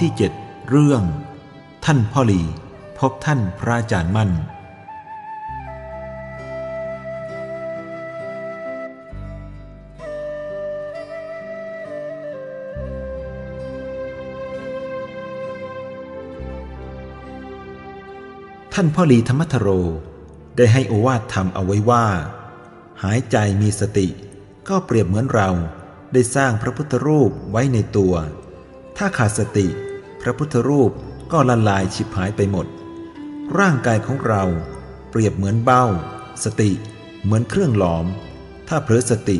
ที่เจ็ดเรื่อง ท่านพ่อหลี พบท่านพระอาจารย์มั่น ท่านพ่อหลีธรรมทโร ได้ให้อวาทธรรมเอาไว้ว่า หายใจมีสติ ก็เปรียบเหมือนเราได้สร้างพระพุทธรูปไว้ในตัว ถ้าขาดสติ พระพุทธรูปก็ละลายฉิบหายไปหมด ร่างกายของเราเปรียบเหมือนเบ้า สติเหมือนเครื่องหลอม ถ้าเผลอสติ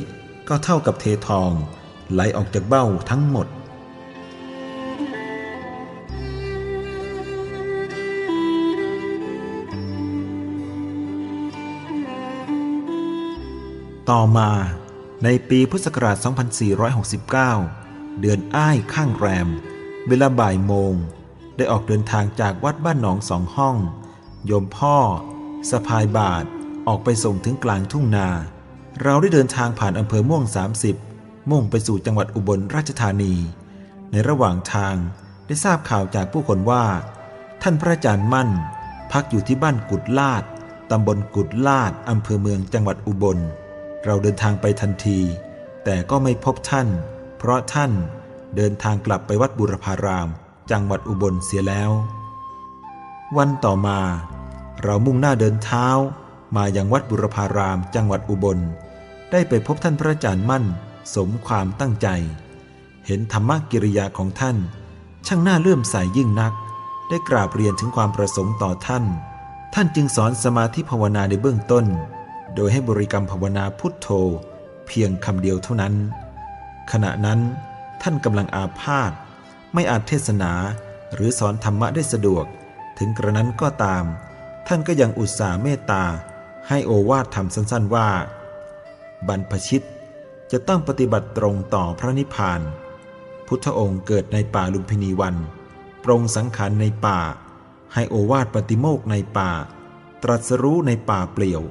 ก็เท่ากับเททอง ไหลออกจากเบ้าทั้งหมดต่อมาในปีพุทธศักราช 2469 เดือนอ้ายข้างแรม เวลาบ่ายโมง ได้ออกเดินทางจากวัดบ้านหนองสองห้อง โยมพ่อ สะพายบาทออกไปส่งถึงกลางทุ่งนา เราได้เดินทางผ่านอำเภอม่วง 30 มุ่งไปสู่จังหวัดอุบลราชธานี ในระหว่างทางได้ทราบข่าวจากผู้คนว่า ท่านพระอาจารย์มั่น พักอยู่ที่บ้านกุดลาดตำบลกุดลาดอำเภอเมืองจังหวัดอุบล เราเดินทางไปทันที แต่ก็ไม่พบท่าน เพราะท่าน เดินทางกลับไปวัดบุรพาราม จังหวัดอุบลเสียแล้ว วันต่อมา เรามุ่งหน้าเดินเท้า มายังวัดบุรพาราม จังหวัดอุบล ได้ไปพบท่านพระอาจารย์มั่น สมความตั้งใจ เห็นธรรมกิริยาของท่าน ช่างน่าเลื่อมใสยยิ่งนัก ได้กราบเรียนถึงความประสงค์ต่อท่าน ท่านจึงสอนสมาธิภาวนาในเบื้องต้น โดยให้บริกรรมภาวนาพุทโธ เพียงคำเดียวเท่านั้น ขณะนั้น ท่านกำลังอาพาธไม่อาจเทศนาหรือสอนธรรมะได้สะดวก ถึงกระนั้นก็ตาม ท่านก็ยังอุตส่าห์เมตตา ให้โอวาทธรรมสั้น ๆว่า บรรพชิตจะต้องปฏิบัติตรงต่อพระนิพพาน พุทธองค์เกิดในป่าลุมพินีวันปรงสังขารในป่า ให้โอวาทปฏิโมกในป่า ตรัสรู้ในป่าเปลี่ยว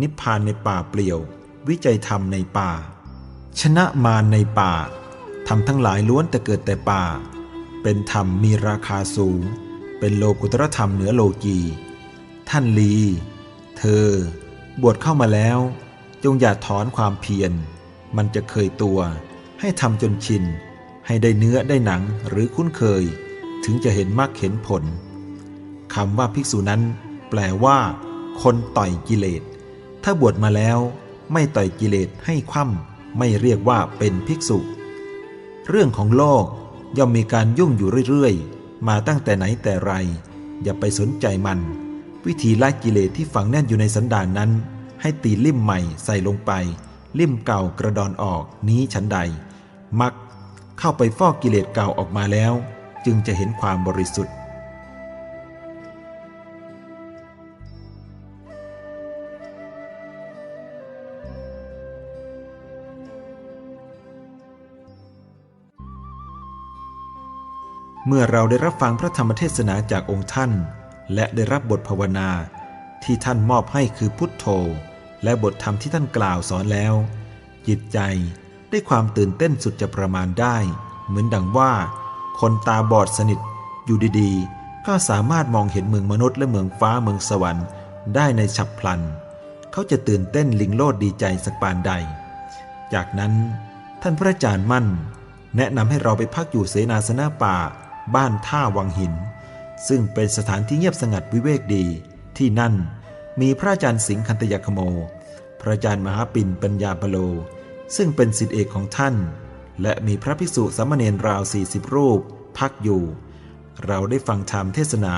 นิพพานในป่าเปลี่ยว วิจัยธรรมในป่า ชนะมารในป่า ทำทั้งหลายล้วนแต่เกิดแต่ป่า เป็นธรรมมีราคาสูง เป็นโลกุตรธรรมเหนือโลกี ท่านลี เธอ บวชเข้ามาแล้ว จงอย่าถอนความเพียร มันจะเคยตัว ให้ทำจนชิน ให้ได้เนื้อได้หนังหรือคุ้นเคย ถึงจะเห็นมรรคเห็นผลคำว่าภิกษุนั้น แปลว่า คนต่อยกิเลส ถ้าบวชมาแล้ว ไม่ต่อยกิเลสให้คว่ำไม่เรียกว่าเป็นภิกษุ เรื่องของโลกย่อมมีการยุ่งอยู่เรื่อยๆ มาตั้งแต่ไหนแต่ไร อย่าไปสนใจมัน วิธีละกิเลสที่ฝังแน่นอยู่ในสันดานนั้น ให้ตีลิ่มใหม่ใส่ลงไป ลิ่มเก่ากระดอนออกนี้ฉันใด มักเข้าไปฟอกกิเลสเก่าออกมาแล้ว จึงจะเห็นความบริสุทธิ์ เมื่อเราได้รับฟังพระธรรมเทศนาจากองค์ท่าน และได้รับบทภาวนา ที่ท่านมอบให้คือพุทโธ และบทธรรมที่ท่านกล่าวสอนแล้ว จิตใจได้ความตื่นเต้นสุดจะประมาณได้ เหมือนดังว่า คนตาบอดสนิทอยู่ดีๆ ก็สามารถมองเห็นเมืองมนุษย์และเมืองฟ้าเมืองสวรรค์ ได้ในฉับพลัน เขาจะตื่นเต้นลิงโลดดีใจสักปานใด จากนั้นท่านพระอาจารย์มั่น แนะนำให้เราไปพักอยู่เสนาสนะป่า บ้านท่าวังหิน ซึ่งเป็นสถานที่เงียบสงัดวิเวกดี ที่นั่นมีพระอาจารย์สิงห์คันตยคโม พระอาจารย์มหาปิ่นปัญญาปโล ซึ่งเป็นศิษย์เอกของท่าน และมีพระภิกษุสามเณรราว 40 รูป พักอยู่ เราได้ฟังธรรมเทศนา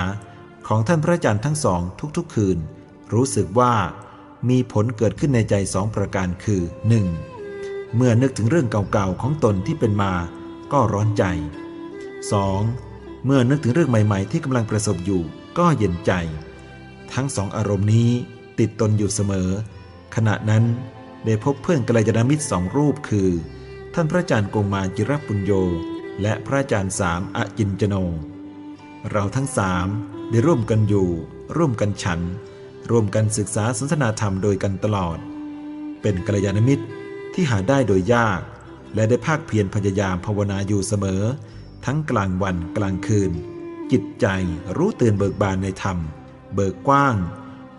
ของท่านพระอาจารย์ทั้งสองทุกๆ คืน รู้สึกว่ามีผลเกิดขึ้นในใจสองประการคือ 1. เมื่อนึกถึงเรื่องเก่าๆของตนที่เป็นมา ก็ร้อนใจ 2. เมื่อนึกถึงเรื่องใหม่ๆ ที่กำลังประสบอยู่ก็เย็นใจ ทั้งสองอารมณ์นี้ติดตนอยู่เสมอ ขณะนั้นได้พบเพื่อนกัลยาณมิตรสองรูปคือ ท่านพระอาจารย์โกงมาจิรปุญโย และพระอาจารย์สามอจินจโน เราทั้งสามได้ร่วมกันอยู่ ร่วมกันฉัน ร่วมกันศึกษาสนทนาธรรมโดยกันตลอด เป็นกัลยาณมิตรที่หาได้โดยยาก และได้ภาคเพียรพยายามภาวนาอยู่เสมอ ทั้งกลางวันกลางคืน จิตใจรู้ตื่นเบิกบานในธรรม เบิกกว้าง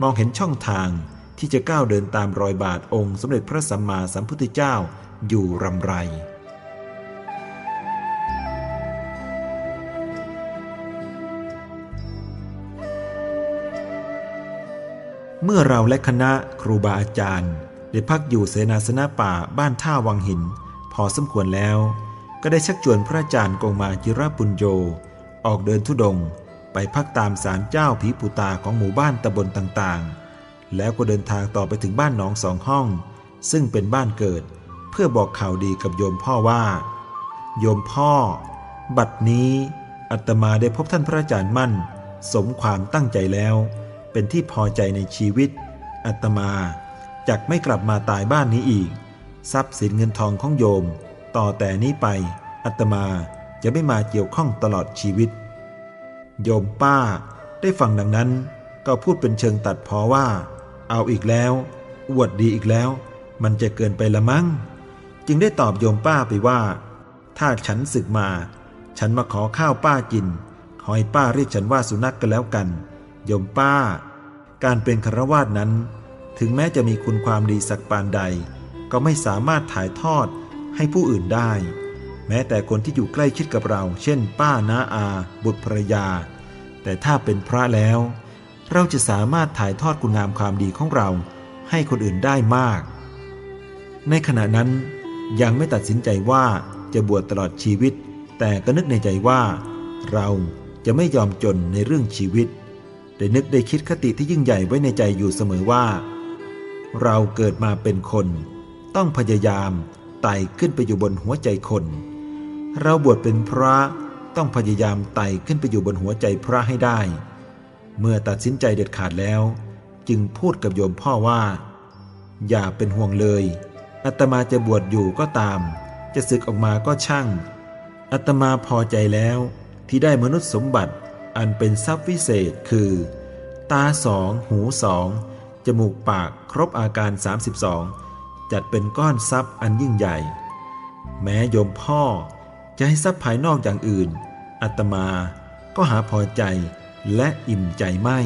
มองเห็นช่องทางที่จะก้าวเดินตามรอยบาทองค์สมเด็จพระสัมมาสัมพุทธเจ้าอยู่รำไร เมื่อเราและคณะครูบาอาจารย์ ได้พักอยู่เสนาสนะป่าบ้านท่าวังหิน พอสมควรแล้ว ก็ได้ชักชวนพระอาจารย์กงมาจิรปุญโย ออกเดินทุดง ไปพักตามศาลเจ้าผีปูตาของหมู่บ้านตำบลต่างๆ แล้วก็เดินทางต่อไปถึงบ้านหนองสองห้อง ซึ่งเป็นบ้านเกิด เพื่อบอกข่าวดีกับโยมพ่อว่า โยมพ่อ บัดนี้อาตมาได้พบท่านพระอาจารย์มั่น สมความตั้งใจแล้ว เป็นที่พอใจในชีวิตอาตมาจักไม่กลับมาตายบ้านนี้อีก ทรัพย์สินเงินทองของโยม ต่อแต่นี้ไปอาตมาจะไม่มาเกี่ยวข้องตลอดชีวิต โยมป้าได้ฟังดังนั้น ก็พูดเป็นเชิงตัดพอว่า เอาอีกแล้ว อวดดีอีกแล้ว มันจะเกินไปละมั้ง จึงได้ตอบโยมป้าไปว่า ถ้าฉันศึกมา ฉันมาขอข้าวป้ากิน ขอให้ป้าเรียกฉันว่าสุนัขกกันแล้วกัน โยมป้า การเป็นคารวาสนั้น ถึงแม้จะมีคุณความดีสักปานใด ก็ไม่สามารถถ่ายทอด ให้ผู้อื่นได้ แม้แต่คนที่อยู่ใกล้ชิดกับเรา เช่น ป้าน้าอา บุตรภรรยา แต่ถ้าเป็นพระแล้ว เราจะสามารถถ่ายทอดคุณงามความดีของเราให้คนอื่นได้มาก ในขณะนั้นยังไม่ตัดสินใจว่าจะบวชตลอดชีวิต แต่ก็นึกในใจว่า เราจะไม่ยอมจนในเรื่องชีวิต ได้นึกได้คิดคติที่ยิ่งใหญ่ไว้ในใจอยู่เสมอว่า เราเกิดมาเป็นคน ต้องพยายาม ไต่ขึ้นไปอยู่บนหัวใจคน เราบวชเป็นพระต้องพยายามไต่ขึ้นไปอยู่บนหัวใจพระให้ได้ เมื่อตัดสินใจเด็ดขาดแล้ว จึงพูดกับโยมพ่อว่า อย่าเป็นห่วงเลยอาตมาจะบวชอยู่ก็ตาม จะศึกออกมาก็ช่างอาตมาพอใจแล้วที่ได้มนุษย์สมบัติอันเป็นทรัพย์วิเศษคือ ตาสอง หูสอง จมูกปากครบอาการ 32 จัดเป็นก้อนทรัพย์อันยิ่งใหญ่ แม้โยมพ่อจะให้ทรัพย์ภายนอกอย่างอื่น อัตมาก็หาพอใจและอิ่มใจไม่